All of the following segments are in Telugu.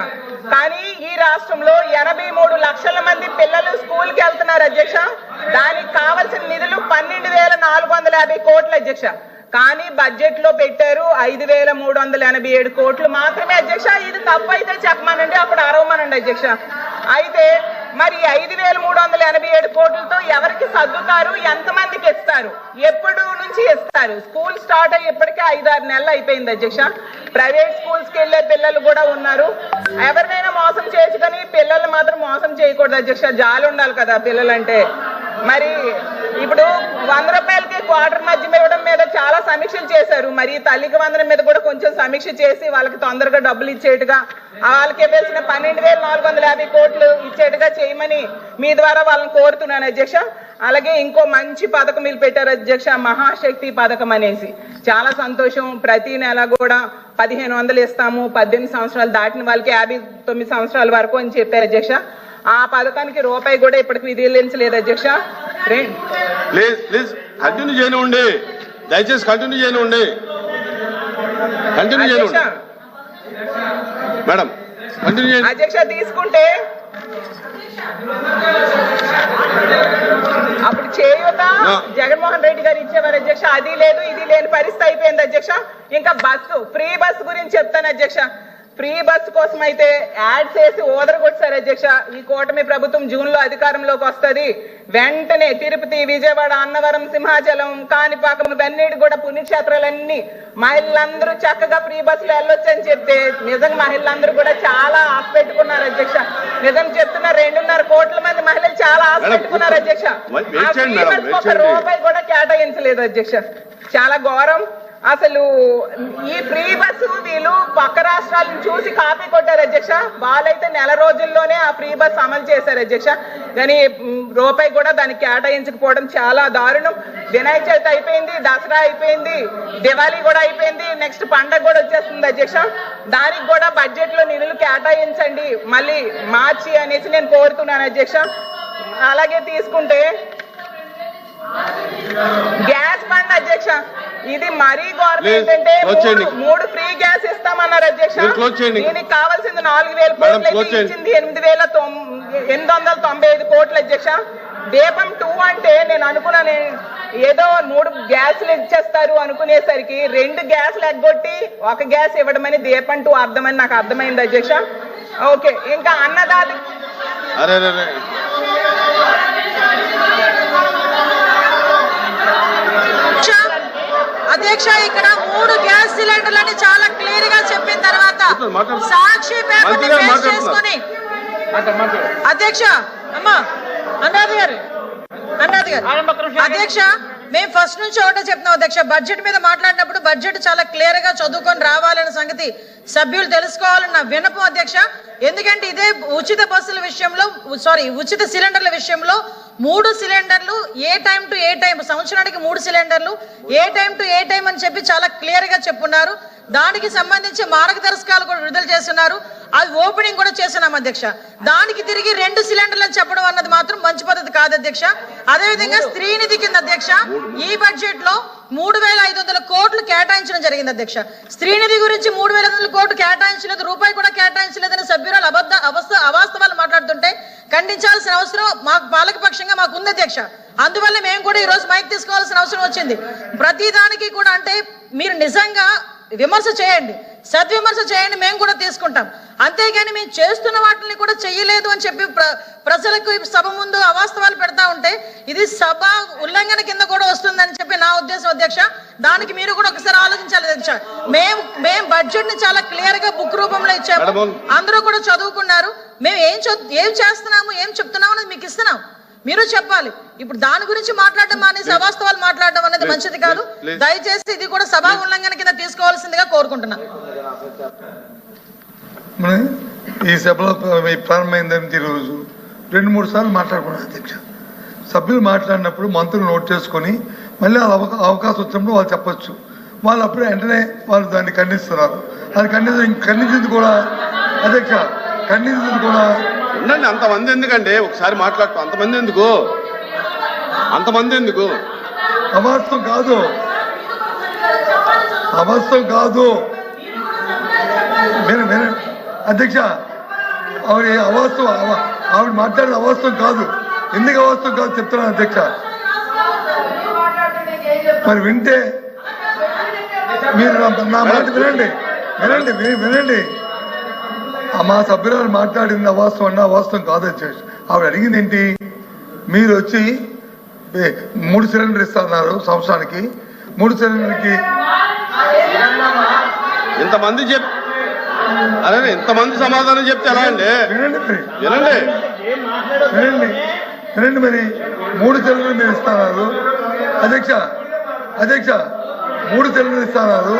అధ్యక్ష. కానీ ఈ రాష్ట్రంలో ఎనభై మూడు లక్షల మంది పిల్లలు స్కూల్కి వెళ్తున్నారు అధ్యక్ష. దానికి కావలసిన నిధులు పన్నెండు వేల నాలుగు వందల యాభై కోట్లు అధ్యక్ష. కానీ బడ్జెట్లో పెట్టారు ఐదు వేల మూడు వందల ఎనభై ఏడు కోట్లు మాత్రమే అధ్యక్ష. ఇది తప్పు అయితే చెప్పమనండి అప్పుడు అరవమనండి అధ్యక్ష. అయితే మరి ఐదు వేల మూడు వందల ఎనభై ఏడు కోట్లతో ఎవరికి సర్దుతారు? ఎంతమందికి ఇస్తారు? ఎప్పుడు నుంచి ఇస్తారు? స్కూల్ స్టార్ట్ అయ్యి ఇప్పటికే ఐదు ఆరు నెలలు అయిపోయింది అధ్యక్ష. ప్రైవేట్ స్కూల్స్కి వెళ్ళే పిల్లలు కూడా ఉన్నారు. ఎవరినైనా మోసం చేసుకొని పిల్లల్ని మాత్రం మోసం చేయకూడదు అధ్యక్ష. జాలి ఉండాలి కదా పిల్లలంటే. మరి ఇప్పుడు వంద రూపాయలకి క్వార్టర్ మధ్య సమీక్షలు చేశారు. మరి తల్లికి వందనం మీద కూడా కొంచెం సమీక్ష చేసి వాళ్ళకి తొందరగా డబ్బులు ఇచ్చేట్టుగా వాళ్ళకి ఇవ్వాల్సిన పన్నెండు వేల నాలుగు వందల యాభై కోట్లు ఇచ్చేట్టుగా చేయమని మీ ద్వారా వాళ్ళని కోరుతున్నాను అధ్యక్ష. అలాగే ఇంకో మంచి పథకం వీళ్ళు పెట్టారు అధ్యక్ష మహాశక్తి పథకం అనేసి. చాలా సంతోషం. ప్రతి నెల కూడా పదిహేను వందలు ఇస్తాము. పద్దెనిమిది సంవత్సరాలు దాటిన వాళ్ళకి యాభై తొమ్మిది సంవత్సరాల వరకు అని చెప్పారు అధ్యక్ష. ఆ పథకానికి రూపాయి కూడా ఇప్పటికి విధిలించలేదు అధ్యక్ష. రే- ప్లీజ్ ప్లీజ్ కంటిన్యూ చేయనివ్వండి దయచేసి కంటిన్యూ చేయనివ్వండి కంటిన్యూ చేయనివ్వండి మేడం కంటిన్యూ చేయండి అధ్యక్ష తీసుకుంటే. అప్పుడు చేయూత. జగన్మోహన్ రెడ్డి గారు ఇచ్చేవారు అధ్యక్ష. అది లేదు ఇది లేని పరిస్థితి అయిపోయింది అధ్యక్ష. ఇంకా బస్సు ఫ్రీ బస్సు గురించి చెప్తాను అధ్యక్ష. ఫ్రీ బస్సు కోసం అయితే యాడ్ చేసి ఓదరగొట్టారు అధ్యక్ష. ఈ కూటమి ప్రభుత్వం జూన్లో అధికారంలోకి వస్తది. వెంటనే తిరుపతి విజయవాడ అన్నవరం సింహాచలం కాణిపాకం ఇవన్నీ కూడా పుణ్యక్షేత్రాలన్నీ మహిళలందరూ చక్కగా ఫ్రీ బస్సులో వెళ్ళొచ్చు అని చెప్తే నిజంగా మహిళలందరూ కూడా చాలా ఆశ పెట్టుకున్నారు అధ్యక్ష. నిజం చెప్తున్న రెండున్నర కోట్ల మంది మహిళలు చాలా ఆశ పెట్టుకున్నారు అధ్యక్ష. రూపాయి కూడా కేటాయించలేదు అధ్యక్ష. చాలా ఘోరం. అసలు ఈ ఫ్రీ బస్సు వీళ్ళు పక్క రాష్ట్రాలను చూసి కాపీ కొట్టారు అధ్యక్ష. వాళ్ళైతే నెల రోజుల్లోనే ఆ ఫ్రీ బస్ అమలు చేశారు అధ్యక్ష. కానీ రూపాయి కూడా దానికి కేటాయించకపోవడం చాలా దారుణం. వినాయక చవితి అయిపోయింది దసరా అయిపోయింది దివాళీ కూడా అయిపోయింది నెక్స్ట్ పండగ కూడా వచ్చేస్తుంది అధ్యక్ష. దానికి కూడా బడ్జెట్లో నిధులు కేటాయించండి. మళ్ళీ మార్చి అనేసి నేను కోరుతున్నాను అధ్యక్ష. అలాగే తీసుకుంటే గ్యాస్ బండ్ అధ్యక్ష. ఇది మరీ ఘోరం Please, ఏంటంటే. మూడు- ఫ్రీ గ్యాస్ ఇస్తామన్నారు అధ్యక్ష. దీనికి కావాల్సింది నాలుగు వేల కోట్లు. ఇచ్చింది ఎనిమిది వేల ఎనిమిది వందల తొంభై ఐదు కోట్లు అధ్యక్ష దీపం టూ అంటే నేను అనుకున్నాను ఏదో మూడు గ్యాసులు ఇచ్చేస్తారు అనుకునేసరికి రెండు గ్యాసులు ఎగ్గొట్టి ఒక గ్యాస్ ఇవ్వడమని దీపం టూ అర్థమని నాకు అర్థమైంది అధ్యక్ష ఓకే ఇంకా అన్నదాత అరే అధ్యక్ష, ఇక్కడ మూడు గ్యాస్ సిలిండర్లని చాలా క్లియర్గా చెప్పిన తర్వాత. సాక్షి పేపర్. చేసుకొని అధ్యక్ష అమ్మా అనురాధ గారు అనురాధ గారు అధ్యక్ష మేము ఫస్ట్ నుంచి ఒకటే చెప్తున్నాం అధ్యక్ష. బడ్జెట్ మీద మాట్లాడినప్పుడు బడ్జెట్ చాలా క్లియర్గా చదువుకొని రావాలన్న సంగతి సభ్యులు తెలుసుకోవాలన్న వినపం అధ్యక్ష. ఎందుకంటే ఇదే ఉచిత బస్సుల విషయంలో సారీ ఉచిత సిలిండర్ల విషయంలో మూడు సిలిండర్లు a time to a time సంవత్సరానికి మూడు సిలిండర్లు a time to a time అని చెప్పి చాలా క్లియర్గా చెప్పున్నారు. దానికి సంబంధించి మార్గదర్శకాలు కూడా విడుదల చేస్తున్నారు. అది ఓపెనింగ్ కూడా చేస్తున్నాం అధ్యక్ష. దానికి తిరిగి రెండు సిలిండర్లు అని చెప్పడం అన్నది మాత్రం మంచి పద్ధతి కాదు అధ్యక్ష. అదేవిధంగా స్త్రీనిధి కింద అధ్యక్ష ఈ బడ్జెట్లో మూడు వేల ఐదు వందల కోట్లు కేటాయించడం జరిగింది అధ్యక్ష. స్త్రీనిధి గురించి మూడు వేల ఐదు వందల కోట్లు కేటాయించలేదు రూపాయి కూడా కేటాయించలేదని సభ్యురాలు అబద్ధ అవస్థ అవాస్తవాలు మాట్లాడుతుంటే ఖండించాల్సిన అవసరం మాకు పాలకపక్షంగా మాకు ఉంది అధ్యక్ష. అందువల్ల మేము కూడా ఈ రోజు మైక్ తీసుకోవాల్సిన అవసరం వచ్చింది. ప్రతి దానికి కూడా అంటే మీరు నిజంగా విమర్శ చేయండి. సద్విమర్శ చేయండి మేము కూడా తీసుకుంటాం. అంతేగాని మేము చేస్తున్న వాటిని కూడా చెయ్యలేదు అని చెప్పి ప్ర- ప్రజలకు సభ ముందు అవాస్తవాలు పెడతా ఉంటే ఇది సభ ఉల్లంఘన కింద కూడా వస్తుందని చెప్పి నా ఉద్దేశం అధ్యక్ష. దానికి మీరు కూడా ఒకసారి ఆలోచించాలి అధ్యక్ష. మేము మేము బడ్జెట్ని చాలా క్లియర్గా బుక్ రూపంలో ఇచ్చాము. అందరూ కూడా చదువుకున్నారు. మేము ఏం ఏం చేస్తున్నాము ఏం చెప్తున్నాము అనేది మీకు ఇస్తున్నాం. మీరు చెప్పాలి. ఇప్పుడు దాని గురించి మాట్లాడడం మానేసి అవాస్తవాలు మాట్లాడడం అనేది మంచిది కాదు. దయచేసి ఇది కూడా సభా ఉల్లంఘన కింద తీసుకోవాల్సిందిగా కోరుకుంటున్నా. మనం ఈ సభలో ఈ ప్రారంభమైందని ఈరోజు? రెండు మూడు సార్లు మాట్లాడుకున్నాం అధ్యక్ష. సభ్యులు మాట్లాడినప్పుడు మంత్రులు నోట్ చేసుకొని మళ్ళీ అవకాశం వచ్చినప్పుడు వాళ్ళు చెప్పొచ్చు. వాళ్ళు అప్పుడే వెంటనే వాళ్ళు దాన్ని ఖండిస్తున్నారు. అది ఖండించ ఖండించింది కూడా అధ్యక్ష ఖండించింది కూడా ఉండండి అంతమంది ఎందుకండి? ఒకసారి మాట్లాడుతూ అంతమంది ఎందుకు? అంతమంది ఎందుకు? అవాస్తవం కాదు. అవాస్తవం కాదు. మీరు అధ్యక్ష ఆవిడ అవాస్తవం ఆవిడ మాట్లాడిన అవాస్తవం కాదు. ఎందుకు అవాస్తవం కాదు చెప్తున్నాను అధ్యక్ష. మరి వింటే మీరు నా- నా మాట వినండి. వినండి వినండి. మా సభ్యురాలు మాట్లాడింది అవాస్తవం అన్న అవాస్తవం కాదు అధ్యక్ష ఆవిడ అడిగింది ఏంటి? మీరు వచ్చి మూడు సిలిండర్ ఇస్తున్నారు సంవత్సరానికి. మూడు సిలిండర్కి ఇంతమంది చెప్ అదే ఇంతమంది సమాధానం చెప్తే ఎలా అండి? వినండి మరి. వినండి. వినండి. వినండి మరి. మూడు సిలిండర్లు మీరు ఇస్తున్నారు. అధ్యక్ష అధ్యక్ష మూడు సిలిండర్లు ఇస్తున్నారు.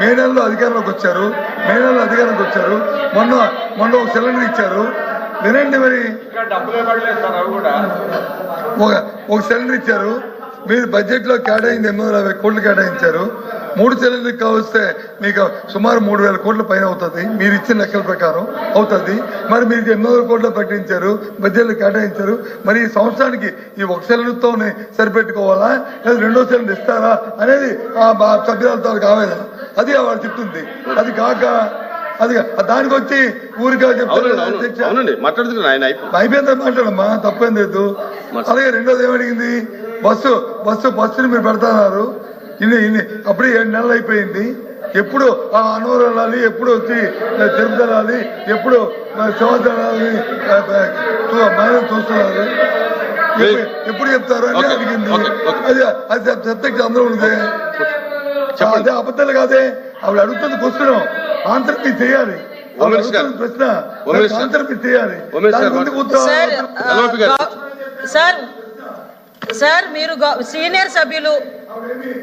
మే నెలలో అధికారంలోకి వచ్చారు. మే నెలలో అధికారంలోకి వచ్చారు. మొన్న మొన్న ఒక సిలిండర్ ఇచ్చారు. వినండి మరి. ఒక సిలిండర్ ఇచ్చారు. మీరు బడ్జెట్లో కేటాయింది ఎనిమిది వందల యాభై కోట్లు కేటాయించారు. మూడు సిలిండర్ కావస్తే మీకు సుమారు మూడు వేల కోట్ల పైన అవుతుంది. మీరు ఇచ్చిన లెక్కల ప్రకారం అవుతుంది. మరి మీరు ఎనిమిది వందల కోట్లు ప్రకటించారు బడ్జెట్లో కేటాయించారు. మరి ఈ సంవత్సరానికి ఈ ఒక సిలిండర్తోనే సరిపెట్టుకోవాలా? లేదా రెండో సిలిండర్ ఇస్తారా? అనేది ఆ సభ్యులతో ఆవేదన అది ఆవిడ చెప్తుంది. అది కాక అది దానికి వచ్చి ఊరికా ఆయన అయిపోయింది. మాట్లాడమ్మా తప్పేం లేదు. అలాగే రెండోది ఏమడిగింది? బస్సు బస్సు బస్సుని మీరు పెడతాన్నారు. ఇన్ని ఇన్ని అప్పుడే ఏడు నెలలు అయిపోయింది. ఎప్పుడు ఆ అనవరం వెళ్ళాలి ఎప్పుడు వచ్చి తిరుపతి వెళ్ళాలి ఎప్పుడు శివాజీ వెళ్ళాలి చూస్తున్నారు. ఎప్పుడు- చెప్తారు అని అడిగింది. అది అది సబ్జెక్ట్ అందరూ ఉంది అదే అబద్ధాలు కాదే. ఆవిడ అడుగుతుంది క్వశ్చన్. ఆన్సర్ మీరు చేయాలి ప్రశ్న. ఆన్సర్ మీరు చేయాలి. సార్ సార్ సార్ మీరు సీనియర్ సభ్యులు.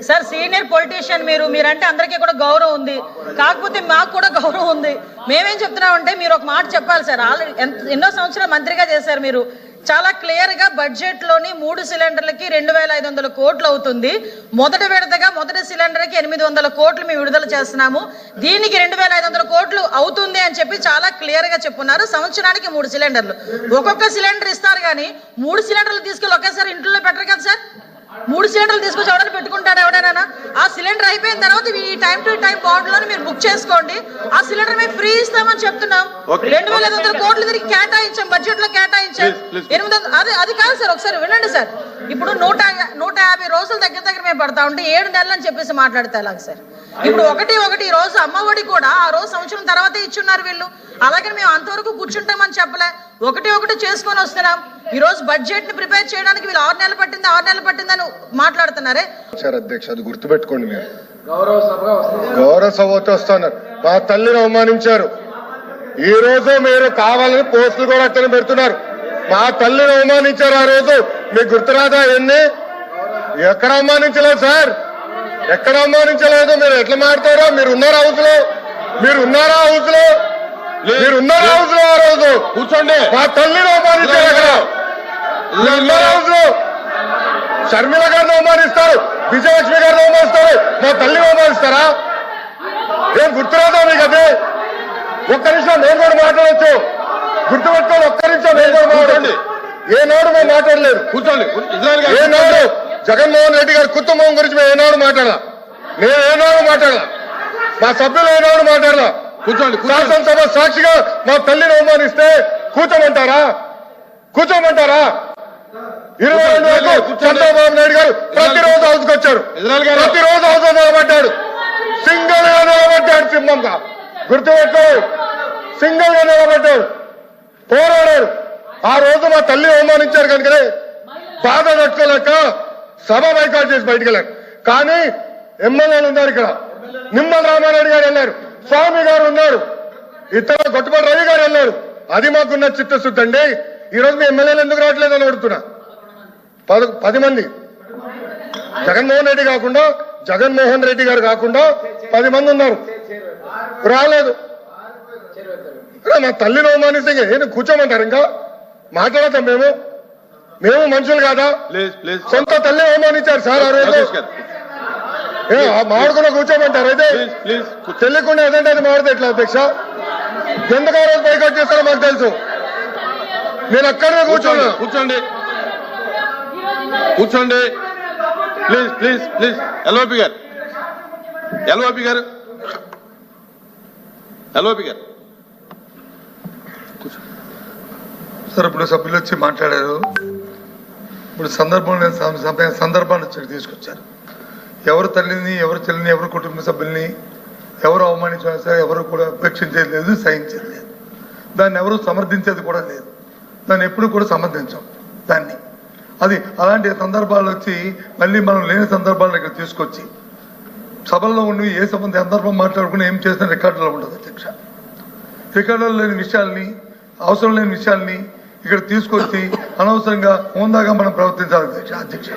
సార్ సీనియర్ పొలిటీషియన్ మీరు. మీరంటే అందరికీ కూడా గౌరవం ఉంది. కాకపోతే మాకు కూడా గౌరవం ఉంది. మేమేం చెప్తున్నామంటే మీరు ఒక మాట చెప్పాలి సార్. ఆల్రెడీ ఎంత- ఎన్నో సంవత్సరాలు మంత్రిగా చేశారు మీరు. చాలా క్లియర్గా బడ్జెట్లోని మూడు సిలిండర్లకి రెండు వేల ఐదు వందల కోట్లు అవుతుంది. మొదటి విడతగా మొదటి సిలిండర్కి ఎనిమిది వందల కోట్లు మేము విడుదల చేస్తున్నాము. దీనికి రెండు వేల ఐదు వందల కోట్లు అవుతుంది అని చెప్పి చాలా క్లియర్గా చెప్పున్నారు. సంవత్సరానికి మూడు సిలిండర్లు ఒక్కొక్క సిలిండర్ ఇస్తారు కానీ మూడు సిలిండర్లు తీసుకెళ్ళి ఒకేసారి ఇంట్లో పెట్టరు కదా సార్? మూడు సిలిండర్లు తీసుకొచ్చి ఎవడైనా పెట్టుకుంటాడు ఎవడైనా? ఆ సిలిండర్ అయిపోయిన తర్వాత ఈ టైం టు టైం బాండ్లోని మీరు బుక్ చేసుకోండి. ఆ సిలిండర్ మేము ఫ్రీ ఇస్తామని చెప్తున్నాం. రెండు వేల ఐదు వందల కోట్లు తిరిగి కేటాయించాం బడ్జెట్లో కేటాయించాం. ఎనిమిది వందల అది అది కాదు సార్ ఒకసారి వినండి సార్. ఇప్పుడు నూట నూట యాభై రోజుల దగ్గర దగ్గర మేము పడతా ఉంటే ఏడు నెలలు అని చెప్పేసి మాట్లాడితే ఎలాగ సార్? ఇప్పుడు ఒకటి ఒకటి ఈ రోజు అమ్మఒడి కూడా ఆ రోజు సంవత్సరం తర్వాతే ఇచ్చున్నారు వీళ్ళు. అలాగే మేము అంతవరకు కూర్చుంటామని చెప్పలే. ఒకటి ఒకటి చేసుకొని వస్తున్నాం. ఈ రోజు బడ్జెట్ని ప్రిపేర్ చేయడానికి వీళ్ళు ఆరు నెలలు పట్టింది ఆరు నెలలు పట్టిందని మాట్లాడుతున్నారే. వచ్చారు అధ్యక్ష అది గుర్తుపెట్టుకోండి మీరు. గౌరవ సభతో వస్తున్నారు మా తల్లిని అవమానించారు. ఈ రోజు మీరు కావాలని పోస్టులు కూడా అట్టని పెడుతున్నారు. మా తల్లిని అవమానించారు ఆ రోజు. మీకు గుర్తురాదా ఎన్ని ఎక్కడ అవమానించలేదు సార్. ఎక్కడ అవమానించలేదు? మీరు ఎట్లా మాడతారో మీరు ఉన్నారా హౌస్లో మీరు ఉన్నారా హౌస్లో మీరు ఉన్నారా హౌస్లో ఆ రోజు? కూర్చోండి. మా తల్లిని అవమానించారు అక్కడ. ఉన్నారా హౌస్లో. షర్మిల గారిని అవమానిస్తారు. విజయలక్ష్మి గారిని అవమానిస్తారు. మా తల్లిని అవమానిస్తారా? ఏం గుర్తురాదా మీకు అదే? ఒక్క నిమిషం నేను కూడా మాట్లాడచ్చు. గుర్తుపెట్టుకోండి ఒక్క నిమిషం నేను కూడా మాట్లాడండి ఏనాడు మేము మాట్లాడలేదు. కూర్చోండి. గారు ఏనాడు జగన్మోహన్ రెడ్డి గారి కుటుంబం గురించి మేము ఏనాడు మాట్లాడాల? నేను ఏనాడు మాట్లాడాల? మా సభ్యులు ఏనాడు మాట్లాడాల? కూర్చోండి కూర్చోండి. శాసనసభ సాక్షిగా మా తల్లిని అవమానిస్తే కూర్చోమంటారా? కూర్చోమంటారా? ఇరవై రెండు వరకు కూర్చోండి. చంద్రబాబు నాయుడు గారు ప్రతిరోజు హౌస్కి వచ్చారు. ప్రతిరోజు హౌస్ నిలబడ్డాడు. సింగిల్గా నిలబడ్డాడు సింహంగా. గుర్తుపెట్టు సింగిల్గా నిలబడ్డాడు. పోరాడాడు. ఆ రోజు మా తల్లి అవమానించారు కనుకనే బాధ తట్టుకోలేక సభ బైకాట్ చేసి బయటికి వెళ్ళారు. కానీ ఎమ్మెల్యేలు ఉన్నారు ఇక్కడ. నిమ్మల రామారెడ్డి గారు వెళ్ళారు. స్వామి గారు ఉన్నారు. ఇతర గొట్టపాటి రవి గారు వెళ్ళారు. అది మాకున్న చిత్తశుద్ధి అండి. ఈ రోజు మీ ఎమ్మెల్యేలు ఎందుకు రావట్లేదు అని అడుగుతున్నా. పద పది మంది. జగన్మోహన్ రెడ్డి కాకుండా జగన్మోహన్ రెడ్డి గారు కాకుండా పది మంది ఉన్నారు. రాలేదు. మా తల్లిని అవమానిస్తే ఏంటి కూర్చోమంటారు ఇంకా? మాట్లాడతాం మేము. మేము మనుషులు కాదా? సొంత తల్లి అవమానించారు సార్ ఆ రోజు. మామిడికున్న కూర్చోమంటారు అయితే? తెలియకుండా ఏదంటే అది మాడితే ఎట్లా అధ్యక్ష? ఎందుకు ఆ రోజు బైకౌట్ చేస్తారో మాకు తెలుసు. నేను అక్కడే కూర్చోండి కూర్చోండి. కూర్చోండి. ప్లీజ్ ప్లీజ్ ప్లీజ్ ఎల్ఓపి గారు. ఎల్ఓపి గారు. ఎల్ఓపి గారు. సార్ ఇప్పుడు సభ్యులు వచ్చి మాట్లాడారు. ఇప్పుడు సందర్భం సందర్భాన్ని వచ్చి తీసుకొచ్చారు. ఎవరు తల్లిని ఎవరు చెల్లిని ఎవరు కుటుంబ సభ్యుల్ని ఎవరు అవమానించినా సరే ఎవరు కూడా ఉపేక్షించేది లేదు సహించేది లేదు. దాన్ని ఎవరు సమర్థించేది కూడా లేదు. దాన్ని ఎప్పుడు కూడా సమర్థించాం. దాన్ని. అది అలాంటి సందర్భాలు వచ్చి మళ్ళీ మనం లేని సందర్భాలను ఇక్కడ తీసుకొచ్చి సభల్లో ఉండి ఏ సంబంధ సందర్భం మాట్లాడుకుని ఏం చేసిన రికార్డులో ఉండదు అధ్యక్ష. రికార్డులో లేని విషయాల్ని అవసరం లేని విషయాల్ని ఇక్కడ తీసుకొచ్చి అనవసరంగా హోందాగా మనం ప్రవర్తించాలి అధ్యక్ష అధ్యక్ష.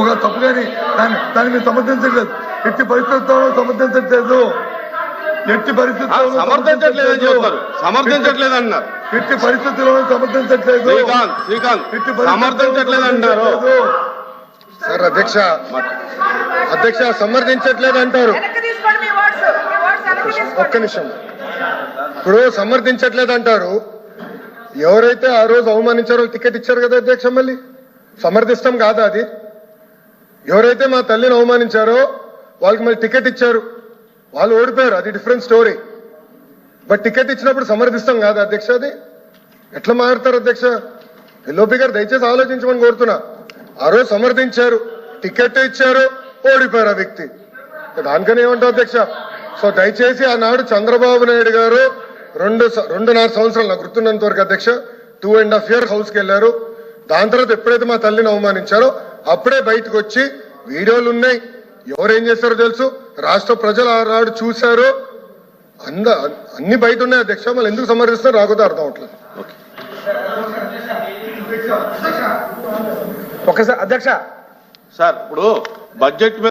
ఒక తప్పు కానీ దాన్ని దాన్ని మేము సమర్థించట్లేదు. ఎట్టి పరిస్థితుల్లో సమర్థించట్లేదు. ఎట్టి పరిస్థితుల్లో సమర్థించట్లేదని చెప్తారు. సమర్థించట్లేదు అంటున్నారు. ఎట్టి పరిస్థితుల్లో సమర్థించట్లేదు. శ్రీకాంత్ శ్రీకాంత్ ఎట్టి సమర్థించట్లేదు అంటారు. సార్ అధ్యక్ష అధ్యక్ష సమర్థించట్లేదు అంటారు. ఒక్క నిమిషం. ఇప్పుడు సమర్థించట్లేదు అంటారు. ఎవరైతే ఆ రోజు అవమానించారో టికెట్ ఇచ్చారు కదా అధ్యక్ష మళ్ళీ? సమర్థిస్తాం కాదా అది? ఎవరైతే మా తల్లిని అవమానించారో వాళ్ళకి మళ్ళీ టికెట్ ఇచ్చారు. వాళ్ళు ఓడిపోయారు. అది డిఫరెంట్ స్టోరీ బట్ టికెట్ ఇచ్చినప్పుడు సమర్థిస్తాం కాదు అధ్యక్ష అది. ఎట్లా మారుతారు అధ్యక్ష? ఎల్ఓపి గారు దయచేసి ఆలోచించమని కోరుతున్నా. ఆ రోజు సమర్థించారు టికెట్ ఇచ్చారు ఓడిపోయారు ఆ వ్యక్తి. దానికని ఏమంటావు అధ్యక్ష? సో దయచేసి ఆనాడు చంద్రబాబు నాయుడు గారు రెండు స- రెండున్నర సంవత్సరాలు నాకు గుర్తున్నంత వరకు అధ్యక్ష టూ అండ్ హాఫ్ ఇయర్ హౌస్కి వెళ్ళారు. దాని తర్వాత ఎప్పుడైతే మా తల్లిని అవమానించారో అప్పుడే బయటకు వచ్చి వీడియోలు ఉన్నాయి. ఎవరేం చేస్తారో తెలుసు? రాష్ట్ర ప్రజలు ఆనాడు చూశారు అంద అన్ని బయట ఉన్నాయి అధ్యక్ష మళ్ళీ ఎందుకు సమర్థిస్తారో రాకపోతే అర్థం అవట్లేదు. ఒకసారి అధ్యక్ష. సార్ ఇప్పుడు బడ్జెట్ మీద